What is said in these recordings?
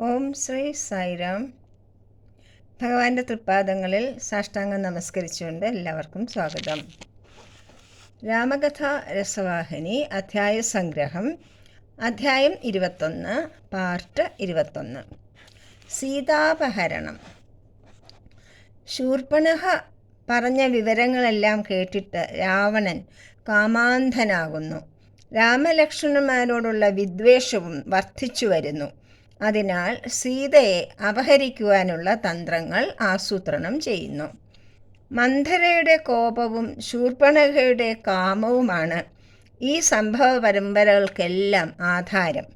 ഓം ശ്രീ സായിരാം. ഭഗവാന്റെ തൃപ്പാദങ്ങളിൽ സാഷ്ടാംഗം നമസ്കരിച്ചുകൊണ്ട് എല്ലാവർക്കും സ്വാഗതം. രാമകഥ രസവാഹിനി അധ്യായ സംഗ്രഹം അധ്യായം ഇരുപത്തൊന്ന് പാർട്ട് ഇരുപത്തൊന്ന്. സീതാപഹരണം. ശൂർപ്പണഹ പറഞ്ഞ വിവരങ്ങളെല്ലാം കേട്ടിട്ട് രാവണൻ കാമാന്ധനാകുന്നു. രാമലക്ഷ്മണന്മാരോടുള്ള വിദ്വേഷവും വർദ്ധിച്ചു വരുന്നു അതിനാൽ സീതയെ അപഹരിക്കുവാനുള്ള തന്ത്രങ്ങൾ ആസൂത്രണം ചെയ്യുന്നു. മന്ധരയുടെ കോപവും ശൂർപ്പണഖയുടെ കാമവുമാണ് ഈ സംഭവ പരമ്പരകൾക്കെല്ലാം ആധാരം.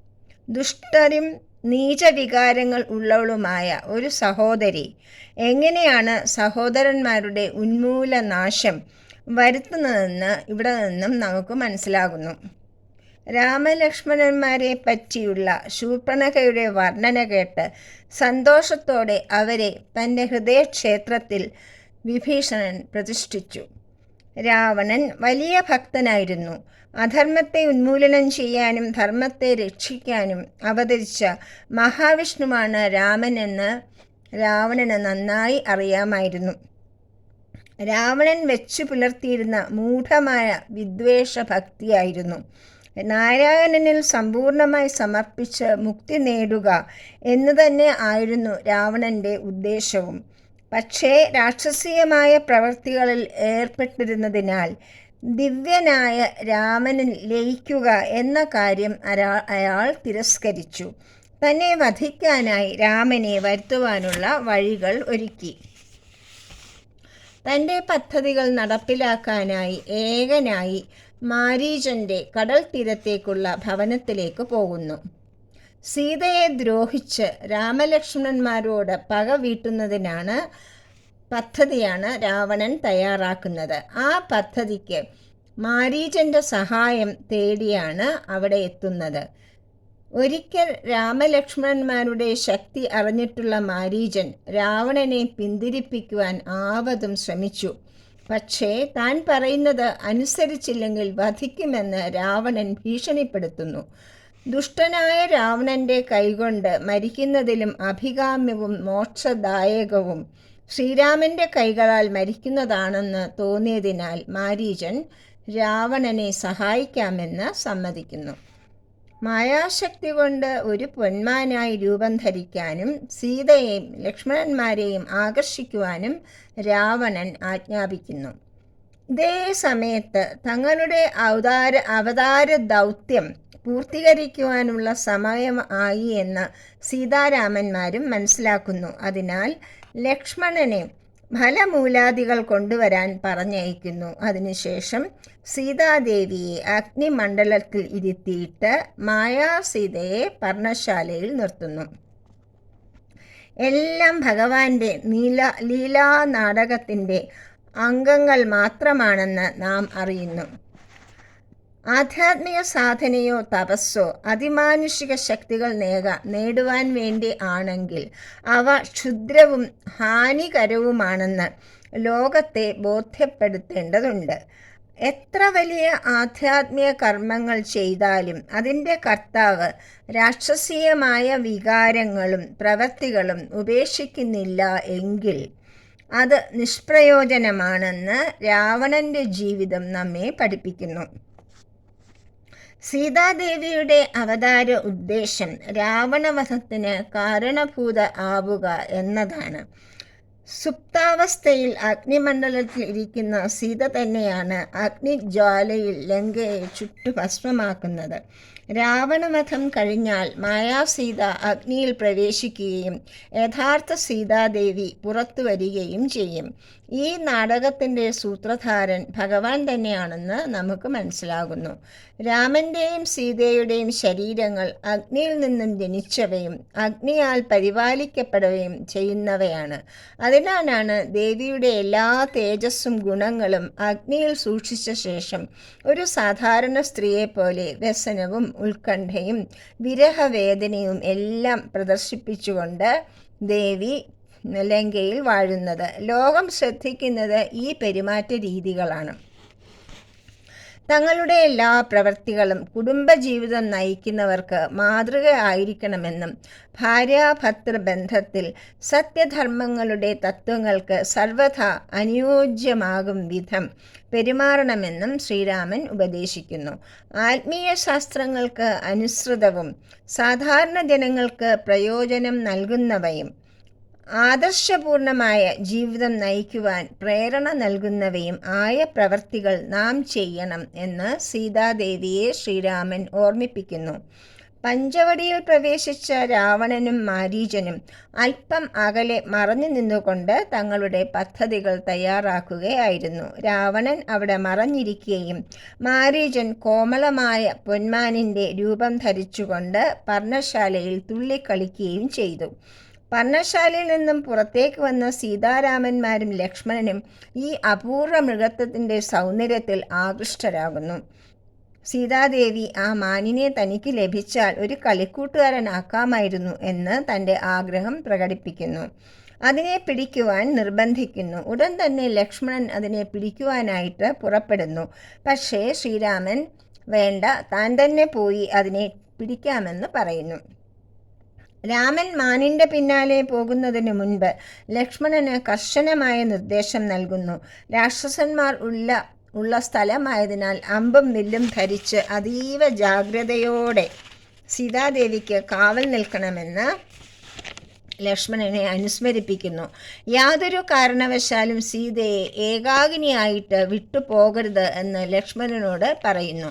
ദുഷ്ടരും നീചവികാരങ്ങൾ ഉള്ളവളുമായ ഒരു സഹോദരി എങ്ങനെയാണ് സഹോദരന്മാരുടെ ഉന്മൂലനാശം വരുത്തുന്നതെന്ന് ഇവിടെ നിന്നും നമുക്ക് മനസ്സിലാകുന്നു. രാമലക്ഷ്മണന്മാരെ പറ്റിയുള്ള ശൂർപ്പണകയുടെ വർണന കേട്ട് സന്തോഷത്തോടെ അവരെ തന്റെ ഹൃദയക്ഷേത്രത്തിൽ വിഭീഷണൻ പ്രതിഷ്ഠിച്ചു. രാവണൻ വലിയ ഭക്തനായിരുന്നു. അധർമ്മത്തെ ഉന്മൂലനം ചെയ്യാനും ധർമ്മത്തെ രക്ഷിക്കാനും അവതരിച്ച മഹാവിഷ്ണുവാണ് രാമൻ എന്ന് രാവണന് നന്നായി അറിയാമായിരുന്നു. രാവണൻ വെച്ചു പുലർത്തിയിരുന്ന മൂഢമായ വിദ്വേഷ ഭക്തിയായിരുന്നു നാരായണനിൽ സമ്പൂർണമായി സമർപ്പിച്ച് മുക്തി നേടുക എന്ന് തന്നെ ആയിരുന്നു രാവണന്റെ ഉദ്ദേശവും. പക്ഷേ രാക്ഷസീയമായ പ്രവൃത്തികളിൽ ഏർപ്പെട്ടിരുന്നതിനാൽ ദിവ്യനായ രാമനിൽ ലയിക്കുക എന്ന കാര്യം അയാൾ തിരസ്കരിച്ചു. തന്നെ വധിക്കാനായി രാമനെ വരുത്തുവാനുള്ള വഴികൾ ഒരുക്കി. തന്റെ പദ്ധതികൾ നടപ്പിലാക്കാനായി ഏകനായി മാരീചന്റെ കടൽ തീരത്തേക്കുള്ള ഭവനത്തിലേക്ക് പോകുന്നു. സീതയെ ദ്രോഹിച്ച് രാമലക്ഷ്മണന്മാരോട് പക വീട്ടുന്നതിനാണ് പദ്ധതിയാണ് രാവണൻ തയ്യാറാക്കുന്നത്. ആ പദ്ധതിക്ക് മാരീജന്റെ സഹായം തേടിയാണ് അവിടെ എത്തുന്നത്. ഒരിക്കൽ രാമലക്ഷ്മണന്മാരുടെ ശക്തി അറിഞ്ഞിട്ടുള്ള മാരീജൻ രാവണനെ പിന്തിരിപ്പിക്കുവാൻ ആവതും ശ്രമിച്ചു. പക്ഷേ താൻ പറയുന്നത് അനുസരിച്ചില്ലെങ്കിൽ വധിക്കുമെന്ന് രാവണൻ ഭീഷണിപ്പെടുത്തുന്നു. ദുഷ്ടനായ രാവണന്റെ കൈകൊണ്ട് മരിക്കുന്നതിലും അഭികാമ്യവും മോക്ഷദായകവും ശ്രീരാമന്റെ കൈകളാൽ മരിക്കുന്നതാണെന്ന് തോന്നിയതിനാൽ മാരീചൻ രാവണനെ സഹായിക്കാമെന്ന് സമ്മതിക്കുന്നു. മായാശക്തി കൊണ്ട് ഒരു പൊന്മാനായി രൂപം ധരിക്കാനും സീതയെയും ലക്ഷ്മണന്മാരെയും ആകർഷിക്കുവാനും രാവണൻ ആജ്ഞാപിക്കുന്നു. ഇതേ സമയത്ത് തങ്ങളുടെ അവതാര അവതാര ദൗത്യം പൂർത്തീകരിക്കുവാനുള്ള സമയം ആയി എന്ന് സീതാരാമന്മാരും മനസ്സിലാക്കുന്നു. അതിനാൽ ലക്ഷ്മണനെ ഫലമൂലാദികൾ കൊണ്ടുവരാൻ പറഞ്ഞയക്കുന്നു. അതിനുശേഷം സീതാദേവിയെ അഗ്നിമണ്ഡലത്തിൽ ഇരുത്തിയിട്ട് മായാസീതയെ പർണശാലയിൽ നിർത്തുന്നു. എല്ലാം ഭഗവാന്റെ നീല ലീലാ നാടകത്തിന്റെ അംഗങ്ങൾ മാത്രമാണെന്ന് നാം അറിയുന്നു. ആധ്യാത്മിക സാധനയോ തപസ്സോ അതിമാനുഷിക ശക്തികൾ നേക നേടുവാൻ വേണ്ടി ആണെങ്കിൽ അവ ക്ഷുദ്രവും ഹാനികരവുമാണെന്ന് ലോകത്തെ ബോധ്യപ്പെടുത്തേണ്ടതുണ്ട്. എത്ര വലിയ ആധ്യാത്മിക കർമ്മങ്ങൾ ചെയ്താലും അതിന്റെ കർത്താവ് രാക്ഷസീയമായ വികാരങ്ങളും പ്രവൃത്തികളും ഉപേക്ഷിക്കുന്നില്ല എങ്കിൽ അത് നിഷ്പ്രയോജനമാണെന്ന് രാവണന്റെ ജീവിതം നമ്മെ പഠിപ്പിക്കുന്നു. സീതാദേവിയുടെ അവതാര ഉദ്ദേശം രാവണവധത്തിന് കാരണഭൂത ആവുക എന്നതാണ്. സുപ്താവസ്ഥയിൽ അഗ്നിമണ്ഡലത്തിൽ ഇരിക്കുന്ന സീത തന്നെയാണ് അഗ്നിജ്വാലയിൽ ലങ്കയെ ചുട്ടുഭസ്മമാക്കുന്നത് രാവണവധം കഴിഞ്ഞാൽ മായാസീത അഗ്നിയിൽ പ്രവേശിക്കുകയും യഥാർത്ഥ സീതാദേവി പുറത്തു വരികയും ചെയ്യും. ഈ നാടകത്തിന്റെ സൂത്രധാരൻ ഭഗവാൻ തന്നെയാണെന്ന് നമുക്ക് മനസ്സിലാകുന്നു. രാമന്റെയും സീതയുടെയും ശരീരങ്ങൾ അഗ്നിയിൽ നിന്നും ജനിച്ചവയും അഗ്നിയാൽ പരിപാലിക്കപ്പെടുകയും ചെയ്യുന്നവയാണ്. അതിനാലാണ് ദേവിയുടെ എല്ലാ തേജസ്സും ഗുണങ്ങളും അഗ്നിയിൽ സൂക്ഷിച്ച ശേഷം ഒരു സാധാരണ സ്ത്രീയെപ്പോലെ വ്യസനവും ഉത്കണ്ഠയും വിരഹവേദനയും എല്ലാം പ്രദർശിപ്പിച്ചുകൊണ്ട് ദേവി ലങ്കയിൽ വാഴുന്നത്. ലോകം ശ്രദ്ധിക്കുന്നത് ഈ പെരുമാറ്റ രീതികളാണ്. തങ്ങളുടെ എല്ലാ പ്രവൃത്തികളും കുടുംബജീവിതം നയിക്കുന്നവർക്ക് മാതൃകയായിരിക്കണമെന്നും ഭാര്യാഭർത്തൃ ബന്ധത്തിൽ സത്യധർമ്മങ്ങളുടെ തത്വങ്ങൾക്ക് സർവഥ അനുയോജ്യമാകും വിധം പെരുമാറണമെന്നും ശ്രീരാമൻ ഉപദേശിക്കുന്നു. ആത്മീയ ശാസ്ത്രങ്ങൾക്ക് അനുസൃതവും സാധാരണ ജനങ്ങൾക്ക് പ്രയോജനം നൽകുന്നവയും ആദർശപൂർണമായ ജീവിതം നയിക്കുവാൻ പ്രേരണ നൽകുന്നവയും ആയ പ്രവർത്തികൾ നാം ചെയ്യണം എന്ന് സീതാദേവിയെ ശ്രീരാമൻ ഓർമ്മിപ്പിക്കുന്നു. പഞ്ചവടിയിൽ പ്രവേശിച്ച രാവണനും മാരീചനും അല്പം അകലെ മറഞ്ഞു നിന്നുകൊണ്ട് തങ്ങളുടെ പദ്ധതികൾ തയ്യാറാക്കുകയായിരുന്നു. രാവണൻ അവിടെ മറഞ്ഞിരിക്കുകയും മാരീചൻ കോമളമായ പൊന്മാനിന്റെ രൂപം ധരിച്ചുകൊണ്ട് പർണശാലയിൽ തുള്ളിക്കളിക്കുകയും ചെയ്തു. പർണശാലയിൽ നിന്നും പുറത്തേക്ക് വന്ന സീതാരാമന്മാരും ലക്ഷ്മണനും ഈ അപൂർവ മൃഗത്വത്തിന്റെ സൗന്ദര്യത്തിൽ ആകൃഷ്ടരാകുന്നു. സീതാദേവി ആ മാനിനെ തനിക്ക് ലഭിച്ചാൽ ഒരു കളിക്കൂട്ടുകാരനാക്കാമായിരുന്നു എന്ന് തന്റെ ആഗ്രഹം പ്രകടിപ്പിക്കുന്നു. അതിനെ പിടിക്കുവാൻ നിർബന്ധിക്കുന്നു. ഉടൻ തന്നെ ലക്ഷ്മണൻ അതിനെ പിടിക്കുവാനായിട്ട് പുറപ്പെടുന്നു. പക്ഷേ ശ്രീരാമൻ വേണ്ട താൻ തന്നെ പോയി അതിനെ പിടിക്കാമെന്ന് പറയുന്നു. രാമൻ മാനിന്റെ പിന്നാലെ പോകുന്നതിന് മുൻപ് ലക്ഷ്മണന് കർശനമായ നിർദ്ദേശം നൽകുന്നു. രാക്ഷസന്മാർ ഉള്ള ഉള്ള സ്ഥലമായതിനാൽ അമ്പും വില്ലും ധരിച്ച് അതീവ ജാഗ്രതയോടെ സീതാദേവിക്ക് കാവൽ നിൽക്കണമെന്ന് ലക്ഷ്മണനെ അനുസ്മരിപ്പിക്കുന്നു. യാതൊരു കാരണവശാലും സീതയെ ഏകാഗിനിയായിട്ട് വിട്ടുപോകരുത് എന്ന് ലക്ഷ്മണനോട് പറയുന്നു.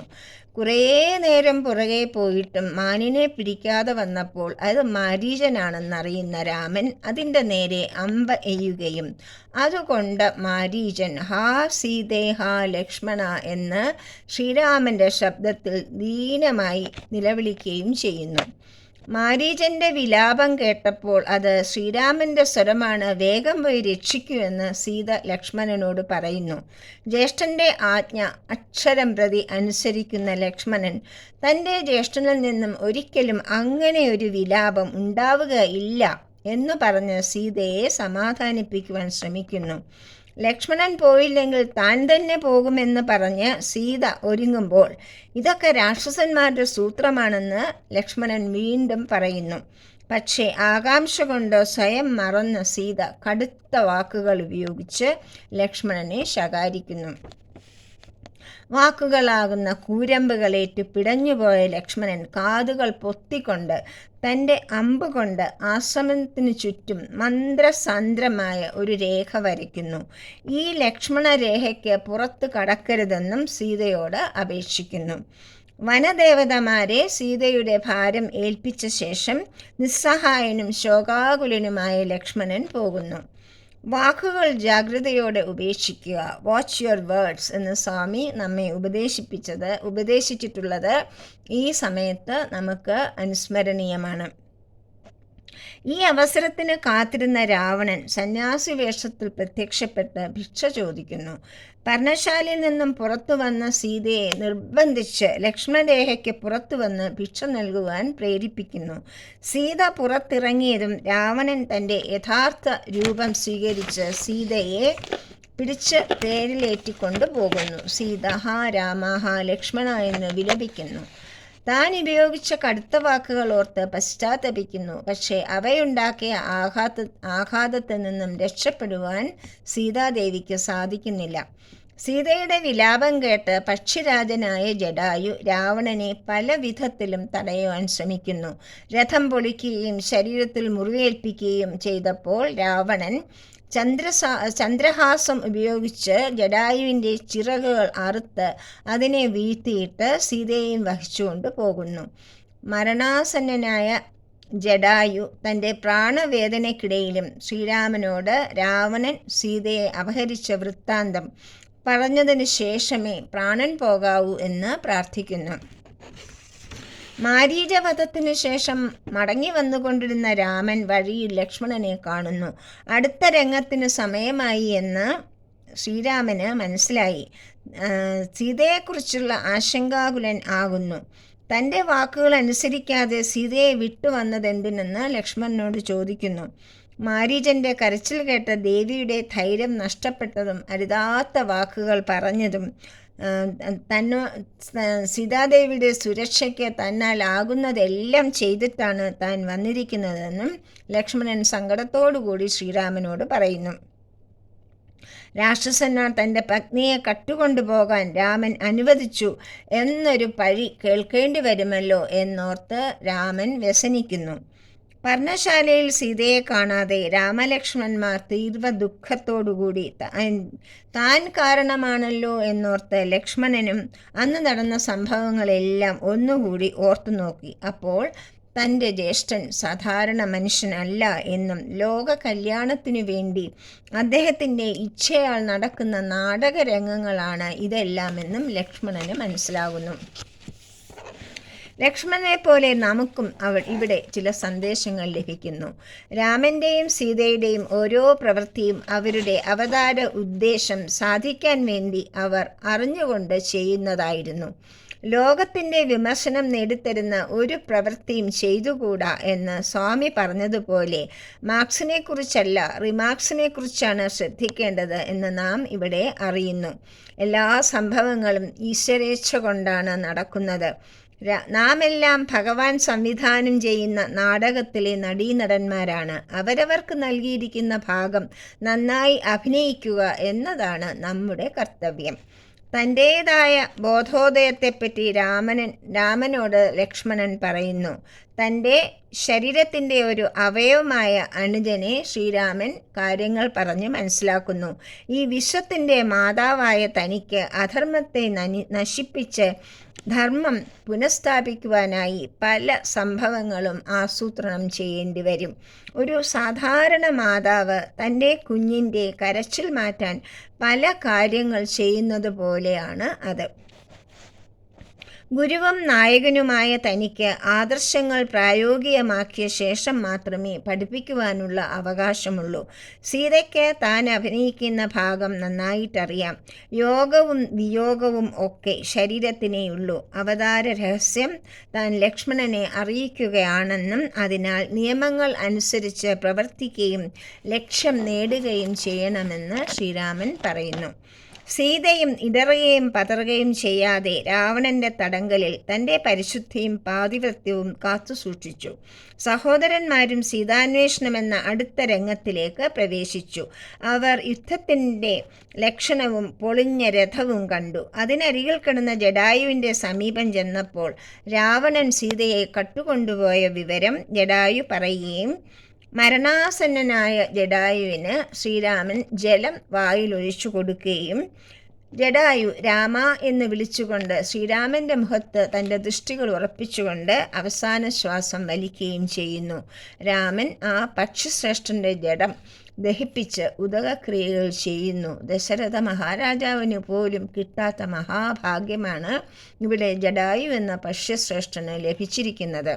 കുറേ നേരം പുറകെ പോയിട്ടും മാനിനെ പിടിക്കാതെ വന്നപ്പോൾ അത് മാരീചനാണെന്നറിയുന്ന രാമൻ അതിന്റെ നേരെ അമ്പ എയ്യുകയും അതുകൊണ്ട് മാരീചൻ ഹാ സീതേ ഹാ ലക്ഷ്മണ എന്ന് ശ്രീരാമന്റെ ശബ്ദത്തിൽ ദീനമായി നിലവിളിക്കുകയും ചെയ്യുന്നു. മാരീചന്റെ വിലാപം കേട്ടപ്പോൾ അത് ശ്രീരാമന്റെ സ്വരമാണ് വേഗം പോയി രക്ഷിക്കൂ എന്ന് സീത ലക്ഷ്മണനോട് പറയുന്നു. ജ്യേഷ്ഠന്റെ ആജ്ഞ അക്ഷരം പ്രതി അനുസരിക്കുന്ന ലക്ഷ്മണൻ തന്റെ ജ്യേഷ്ഠനിൽ നിന്നും ഒരിക്കലും അങ്ങനെ ഒരു വിലാപം ഉണ്ടാവുകയില്ല എന്ന് പറഞ്ഞ് സീതയെ സമാധാനിപ്പിക്കുവാൻ ശ്രമിക്കുന്നു. ലക്ഷ്മണൻ പോയില്ലെങ്കിൽ താൻ തന്നെ പോകുമെന്ന് പറഞ്ഞ് സീത ഒരുങ്ങുമ്പോൾ ഇതൊക്കെ രാക്ഷസന്മാരുടെ സൂത്രമാണെന്ന് ലക്ഷ്മണൻ വീണ്ടും പറയുന്നു. പക്ഷേ ആകാംക്ഷ കൊണ്ട് സ്വയം മറന്ന സീത കടുത്ത വാക്കുകൾ ഉപയോഗിച്ച് ലക്ഷ്മണനെ ശകാരിക്കുന്നു. വാക്കുകളാകുന്ന കൂരമ്പുകളേറ്റു പിടഞ്ഞുപോയ ലക്ഷ്മണൻ കാതുകൾ പൊത്തിക്കൊണ്ട് തന്റെ അമ്പ് കൊണ്ട് ആശ്രമത്തിന് ചുറ്റും മന്ത്രസാന്ദ്രമായ ഒരു രേഖ വരയ്ക്കുന്നു. ഈ ലക്ഷ്മണ രേഖയ്ക്ക് പുറത്തു കടക്കരുതെന്നും സീതയോട് അപേക്ഷിക്കുന്നു. വനദേവതമാരെ സീതയുടെ ഭാരം ഏൽപ്പിച്ച ശേഷം നിസ്സഹായനും ശോകാകുലനുമായ ലക്ഷ്മണൻ പോകുന്നു. വാക്കുകൾ ജാഗ്രതയോടെ ഉപേക്ഷിക്കുക. വാച്ച് യുവർ വേർഡ്സ് എന്ന് സ്വാമി നമ്മെ ഉപദേശിപ്പിച്ചത് ഉപദേശിച്ചിട്ടുള്ളത് ഈ സമയത്ത് നമുക്ക് അനുസ്മരണീയമാണ്. ഈ അവസരത്തിന് കാത്തിരുന്ന രാവണൻ സന്യാസി വേഷത്തിൽ പ്രത്യക്ഷപ്പെട്ട് ഭിക്ഷ ചോദിക്കുന്നു. പർണശാലയിൽ നിന്നും പുറത്തു വന്ന സീതയെ നിർബന്ധിച്ച് ലക്ഷ്മണരേഖയ്ക്ക് പുറത്തു വന്ന് ഭിക്ഷ നൽകുവാൻ പ്രേരിപ്പിക്കുന്നു. സീത പുറത്തിറങ്ങിയതും രാവണൻ തന്റെ യഥാർത്ഥ രൂപം സ്വീകരിച്ച് സീതയെ പിടിച്ച് പേരിലേറ്റിക്കൊണ്ടു പോകുന്നു സീത ഹാ രാമ ഹാ ലക്ഷ്മണ എന്ന് വിലപിക്കുന്നു. താൻ ഉപയോഗിച്ച കടുത്ത വാക്കുകൾ ഓർത്ത് പശ്ചാത്തപിക്കുന്നു. പക്ഷേ അവയുണ്ടാക്കിയ ആഘാത ആഘാതത്തിൽ നിന്നും രക്ഷപ്പെടുവാൻ സീതാദേവിക്ക് സാധിക്കുന്നില്ല. സീതയുടെ വിലാപം കേട്ട് പക്ഷിരാജനായ ജഡായു രാവണനെ പല വിധത്തിലും തടയുവാൻ ശ്രമിക്കുന്നു. രഥം പൊളിക്കുകയും ശരീരത്തിൽ മുറിവേൽപ്പിക്കുകയും ചെയ്തപ്പോൾ രാവണൻ ചന്ദ്രസാ ചന്ദ്രഹാസം ഉപയോഗിച്ച് ജഡായുവിന്റെ ചിറകുകൾ അറുത്ത് അതിനെ വീഴ്ത്തിയിട്ട് സീതയെയും വഹിച്ചുകൊണ്ട് പോകുന്നു. മരണാസന്നനായ ജഡായു തന്റെ പ്രാണവേദനയ്ക്കിടയിലും ശ്രീരാമനോട് രാവണൻ സീതയെ അപഹരിച്ച വൃത്താന്തം പറഞ്ഞതിന് ശേഷമേ പ്രാണൻ പോകാവൂ എന്ന് പ്രാർത്ഥിക്കുന്നു. മാരീചവധത്തിനു ശേഷം മടങ്ങി വന്നുകൊണ്ടിരുന്ന രാമൻ വഴിയിൽ ലക്ഷ്മണനെ കാണുന്നു. അടുത്ത രംഗത്തിന് സമയമായി എന്ന് ശ്രീരാമന് മനസ്സിലായി. സീതയെക്കുറിച്ചുള്ള ആശങ്കാകുലൻ ആകുന്നു. തന്റെ വാക്കുകൾ അനുസരിക്കാതെ സീതയെ വിട്ടുവന്നതെന്തിനെന്ന് ലക്ഷ്മണനോട് ചോദിക്കുന്നു. മാരീജന്റെ കരച്ചിൽ കേട്ട ദേവിയുടെ ധൈര്യം നഷ്ടപ്പെട്ടതും അരുതാത്ത വാക്കുകൾ പറഞ്ഞതും തന്നോ സീതാദേവിയുടെ സുരക്ഷയ്ക്ക് തന്നാൽ ആകുന്നതെല്ലാം ചെയ്തിട്ടാണ് താൻ വന്നിരിക്കുന്നതെന്നും ലക്ഷ്മണൻ സങ്കടത്തോടുകൂടി ശ്രീരാമനോട് പറയുന്നു. രാക്ഷസന്മാർ തന്റെ പത്നിയെ കട്ടുകൊണ്ടുപോകാൻ രാമൻ അനുവദിച്ചു എന്നൊരു പഴി കേൾക്കേണ്ടി വരുമല്ലോ എന്നോർത്ത് രാമൻ വ്യസനിക്കുന്നു. പർണശാലയിൽ സീതയെ കാണാതെ രാമലക്ഷ്മണന്മാർ തീവ്ര ദുഃഖത്തോടുകൂടി താൻ കാരണമാണല്ലോ എന്നോർത്ത് ലക്ഷ്മണനും അന്ന് നടന്ന സംഭവങ്ങളെല്ലാം ഒന്നുകൂടി ഓർത്തു നോക്കി. അപ്പോൾ തന്റെ ജ്യേഷ്ഠൻ സാധാരണ മനുഷ്യനല്ല എന്നും ലോക കല്യാണത്തിനു വേണ്ടി അദ്ദേഹത്തിന്റെ ഇച്ഛയാൽ നടക്കുന്ന നാടകരംഗങ്ങളാണ് ഇതെല്ലാമെന്നും ലക്ഷ്മണന് മനസ്സിലാകുന്നു. ലക്ഷ്മണനെ പോലെ നമുക്കും അവൾ ഇവിടെ ചില സന്ദേശങ്ങൾ ലഭിക്കുന്നു. രാമന്റെയും സീതയുടെയും ഓരോ പ്രവൃത്തിയും അവരുടെ അവതാര ഉദ്ദേശം സാധിക്കാൻ വേണ്ടി അവർ അറിഞ്ഞുകൊണ്ട് ചെയ്യുന്നതായിരുന്നു. ലോകത്തിന്റെ വിമർശനം നേടിത്തരുന്ന ഒരു പ്രവൃത്തിയും ചെയ്തുകൂടാ എന്ന് സ്വാമി പറഞ്ഞതുപോലെ മാർക്സിനെ കുറിച്ചല്ല റിമാർക്സിനെ കുറിച്ചാണ് ശ്രദ്ധിക്കേണ്ടത് എന്ന് നാം ഇവിടെ അറിയുന്നു. എല്ലാ സംഭവങ്ങളും ഈശ്വരേച്ഛ കൊണ്ടാണ് നടക്കുന്നത്. നാമെല്ലാം ഭഗവാൻ സംവിധാനം ചെയ്യുന്ന നാടകത്തിലെ നടീനടന്മാരാണ്. അവരവർക്ക് നൽകിയിരിക്കുന്ന ഭാഗം നന്നായി അഭിനയിക്കുക എന്നതാണ് നമ്മുടെ കർത്തവ്യം. തന്റേതായ ബോധോദയത്തെപ്പറ്റി രാമനൻ രാമനോട് ലക്ഷ്മണൻ പറയുന്നു തന്റെ ശരീരത്തിന്റെ ഒരു അവയവമായ അനുജനെ ശ്രീരാമൻ കാര്യങ്ങൾ പറഞ്ഞ് മനസ്സിലാക്കുന്നു. ഈ വിശ്വത്തിന്റെ മാതാവായ തനിക്ക് അധർമ്മത്തെ നശിപ്പിച്ച് ധർമ്മം പുനഃസ്ഥാപിക്കുവാനായി പല സംഭവങ്ങളും ആസൂത്രണം ചെയ്യേണ്ടി വരും. ഒരു സാധാരണ മാതാവ് തന്റെ കുഞ്ഞിന്റെ കരച്ചിൽ മാറ്റാൻ പല കാര്യങ്ങൾ ചെയ്യുന്നത് പോലെയാണ് അത്. ഗുരുവും നായകനുമായ തനിക്ക് ആദർശങ്ങൾ പ്രായോഗികമാക്കിയ ശേഷം മാത്രമേ പഠിപ്പിക്കുവാനുള്ള അവകാശമുള്ളൂ. സീതയ്ക്ക് താൻ അഭിനയിക്കുന്ന ഭാഗം നന്നായിട്ടറിയാം. യോഗവും വിയോഗവും ഒക്കെ ശരീരത്തിനേയുള്ളൂ. അവതാര രഹസ്യം താൻ ലക്ഷ്മണനെ അറിയിക്കുകയാണെന്നും അതിനാൽ നിയമങ്ങൾ അനുസരിച്ച് പ്രവർത്തിക്കുകയും ലക്ഷ്യം നേടുകയും ചെയ്യണമെന്ന് ശ്രീരാമൻ പറയുന്നു. സീതയും ഇടറുകയും പതറുകയും ചെയ്യാതെ രാവണന്റെ തടങ്കലിൽ തന്റെ പരിശുദ്ധിയും പാതിവൃത്യവും കാത്തുസൂക്ഷിച്ചു സഹോദരന്മാരും സീതാന്വേഷണമെന്ന അടുത്ത രംഗത്തിലേക്ക് പ്രവേശിച്ചു. അവർ യുദ്ധത്തിന്റെ ലക്ഷണവും പൊളിഞ്ഞ രഥവും കണ്ടു. അതിനരികിൽ കിടന്ന ജഡായുവിന്റെ സമീപം ചെന്നപ്പോൾ രാവണൻ സീതയെ കട്ടുകൊണ്ടുപോയ വിവരം ജഡായു പറയുകയും മരണാസന്നനായ ജഡായുവിന് ശ്രീരാമൻ ജലം വായിലൊഴിച്ചു കൊടുക്കുകയും ജഡായു രാമ എന്ന് വിളിച്ചുകൊണ്ട് ശ്രീരാമന്റെ മുഖത്ത് തന്റെ ദൃഷ്ടികൾ ഉറപ്പിച്ചുകൊണ്ട് അവസാന ശ്വാസം വലിക്കുകയും ചെയ്യുന്നു. രാമൻ ആ പക്ഷിശ്രേഷ്ഠന്റെ ജഡം ദഹിപ്പിച്ച് ഉദകക്രിയകൾ ചെയ്യുന്നു. ദശരഥ മഹാരാജാവിന് പോലും കിട്ടാത്ത മഹാഭാഗ്യമാണ് ഇവിടെ ജഡായു എന്ന പക്ഷിശ്രേഷ്ഠന് ലഭിച്ചിരിക്കുന്നത്.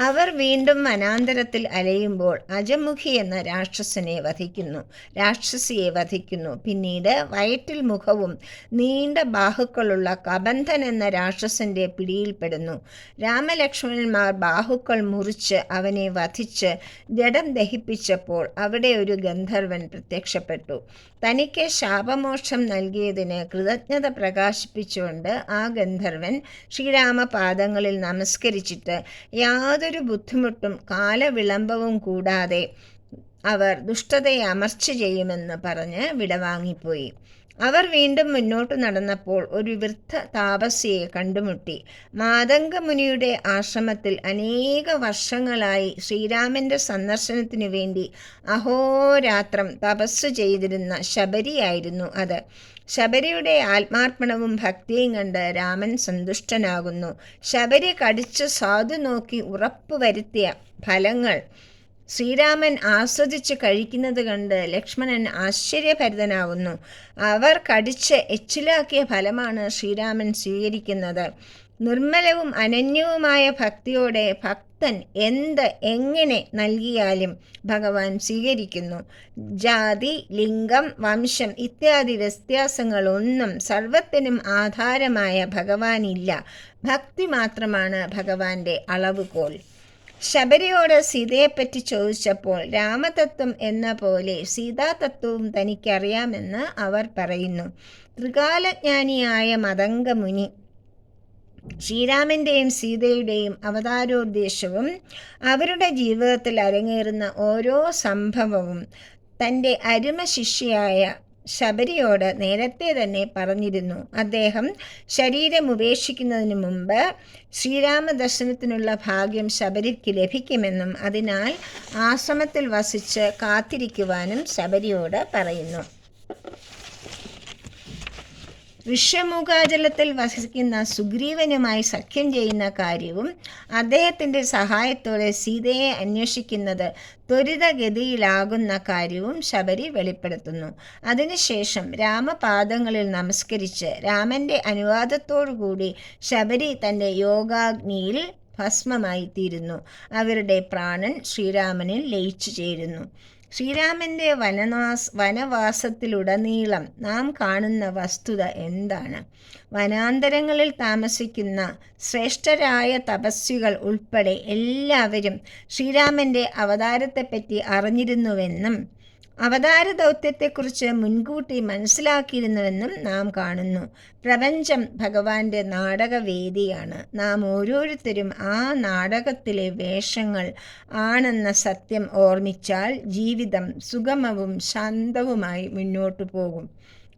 അവർ വീണ്ടും വനാന്തരത്തിൽ അലയുമ്പോൾ അജമുഖി എന്ന രാക്ഷസനെ വധിക്കുന്നു. രാക്ഷസിയെ വധിക്കുന്നു. പിന്നീട് വയറ്റിൽ മുഖവും നീണ്ട ബാഹുക്കളുള്ള കബന്ധൻ എന്ന രാക്ഷസന്റെ പിടിയിൽപ്പെടുന്നു രാമലക്ഷ്മണന്മാർ ബാഹുക്കൾ മുറിച്ച് അവനെ വധിച്ച് ജഡം ദഹിപ്പിച്ചപ്പോൾ അവിടെ ഒരു ഗന്ധർവൻ പ്രത്യക്ഷപ്പെട്ടു. തനിക്ക് ശാപമോക്ഷം നൽകിയതിന് കൃതജ്ഞത പ്രകാശിപ്പിച്ചുകൊണ്ട് ആ ഗന്ധർവൻ ശ്രീരാമപാദങ്ങളിൽ നമസ്കരിച്ചിട്ട് യാതൊരു ബുദ്ധിമുട്ടും കാലവിളംബവും കൂടാതെ അവർ ദുഷ്ടതയെ അമർച്ച ചെയ്യുമെന്ന് പറഞ്ഞ് വിടവാങ്ങിപ്പോയി. അവർ വീണ്ടും മുന്നോട്ട് നടന്നപ്പോൾ ഒരു വൃദ്ധ താപസ്യയെ കണ്ടുമുട്ടി. മാതംഗമുനിയുടെ ആശ്രമത്തിൽ അനേക വർഷങ്ങളായി ശ്രീരാമന്റെ സന്ദർശനത്തിനു വേണ്ടി അഹോരാത്രം തപസ് ചെയ്തിരുന്ന ശബരിയായിരുന്നു അത്. ശബരിയുടെ ആത്മാർപ്പണവും ഭക്തിയും കണ്ട് രാമൻ സന്തുഷ്ടനാകുന്നു. ശബരി കടിച്ച് സാധു നോക്കി ഉറപ്പുവരുത്തിയ ഫലങ്ങൾ ശ്രീരാമൻ ആസ്വദിച്ച് കഴിക്കുന്നത് കണ്ട് ലക്ഷ്മണൻ ആശ്ചര്യഭരിതനാവുന്നു. അവർ കടിച്ച് എച്ചിലാക്കിയ ഫലമാണ് ശ്രീരാമൻ സ്വീകരിക്കുന്നത്. നിർമ്മലവും അനന്യവുമായ ഭക്തിയോടെ ഭക്തൻ എന്ത് എങ്ങനെ നൽകിയാലും ഭഗവാൻ സ്വീകരിക്കുന്നു. ജാതി ലിംഗം വംശം ഇത്യാദി വ്യത്യാസങ്ങളൊന്നും സർവത്തിനും ആധാരമായ ഭഗവാനില്ല. ഭക്തി മാത്രമാണ് ഭഗവാന്റെ അളവുകോൽ. ശബരിയോട് സീതയെപ്പറ്റി ചോദിച്ചപ്പോൾ രാമതത്വം എന്ന പോലെ സീതാതത്വവും തനിക്കറിയാമെന്ന് അവർ പറയുന്നു. ത്രികാലജ്ഞാനിയായ മതംഗമുനി ശ്രീരാമന്റെയും സീതയുടെയും അവതാരോദ്ദേശവും അവരുടെ ജീവിതത്തിൽ അരങ്ങേറുന്ന ഓരോ സംഭവവും തന്റെ അരുമ ശിഷ്യയായ ശബരിയോട് നേരത്തെ തന്നെ പറഞ്ഞിരുന്നു. അദ്ദേഹം ശരീരം ഉപേക്ഷിക്കുന്നതിന് മുമ്പ് ശ്രീരാമ ദർശനത്തിനുള്ള ഭാഗ്യം ശബരിക്ക് ലഭിക്കുമെന്നും അതിനാൽ ആശ്രമത്തിൽ വസിച്ച് കാത്തിരിക്കുവാനും ശബരിയോട് പറയുന്നു. ഋഷ്യമുഖാചലത്തിൽ വസിക്കുന്ന സുഗ്രീവനുമായി സഖ്യം ചെയ്യുന്ന കാര്യവും അദ്ദേഹത്തിന്റെ സഹായത്തോടെ സീതയെ അന്വേഷിക്കുന്നത് ത്വരിതഗതിയിലാകുന്ന കാര്യവും ശബരി വെളിപ്പെടുത്തുന്നു. അതിനുശേഷം രാമപാദങ്ങളിൽ നമസ്കരിച്ച് രാമന്റെ അനുവാദത്തോടുകൂടി ശബരി തന്റെ യോഗാഗ്നിയിൽ ഭസ്മമായി തീരുന്നു അവരുടെ പ്രാണൻ ശ്രീരാമനിൽ ലയിച്ചു ചേരുന്നു. ശ്രീരാമന്റെ വനവാസ വനവാസത്തിലുടനീളം നാം കാണുന്ന വസ്തുത എന്താണ്? വനാന്തരങ്ങളിൽ താമസിക്കുന്ന ശ്രേഷ്ഠരായ തപസ്വികൾ ഉൾപ്പെടെ എല്ലാവരും ശ്രീരാമന്റെ അവതാരത്തെപ്പറ്റി അറിഞ്ഞിരുന്നുവെന്നും അവതാര ദൗത്യത്തെക്കുറിച്ച് മുൻകൂട്ടി മനസ്സിലാക്കിയിരുന്നുവെന്നും നാം കാണുന്നു. പ്രപഞ്ചം ഭഗവാന്റെ നാടകവേദിയാണ്. നാം ഓരോരുത്തരും ആ നാടകത്തിലെ വേഷങ്ങൾ ആണെന്ന സത്യം ഓർമ്മിച്ചാൽ ജീവിതം സുഗമവും ശാന്തവുമായി മുന്നോട്ടു പോകും.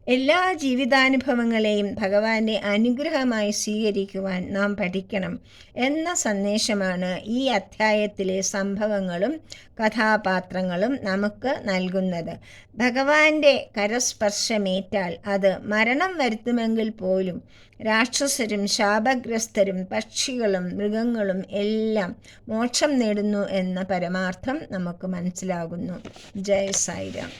എല്ലാ ജീവിതാനുഭവങ്ങളെയും ഭഗവാന്റെ അനുഗ്രഹമായി സ്വീകരിക്കുവാൻ നാം പഠിക്കണം എന്ന സന്ദേശമാണ് ഈ അധ്യായത്തിലെ സംഭവങ്ങളും കഥാപാത്രങ്ങളും നമുക്ക് നൽകുന്നത്. ഭഗവാന്റെ കരസ്പർശമേറ്റാൽ അത് മരണം വരുത്തുമെങ്കിൽ പോലും രാക്ഷസരും ശാപഗ്രസ്തരും പക്ഷികളും മൃഗങ്ങളും എല്ലാം മോക്ഷം നേടുന്നു എന്ന പരമാർത്ഥം നമുക്ക് മനസ്സിലാകുന്നു. ജയ സായിരാം.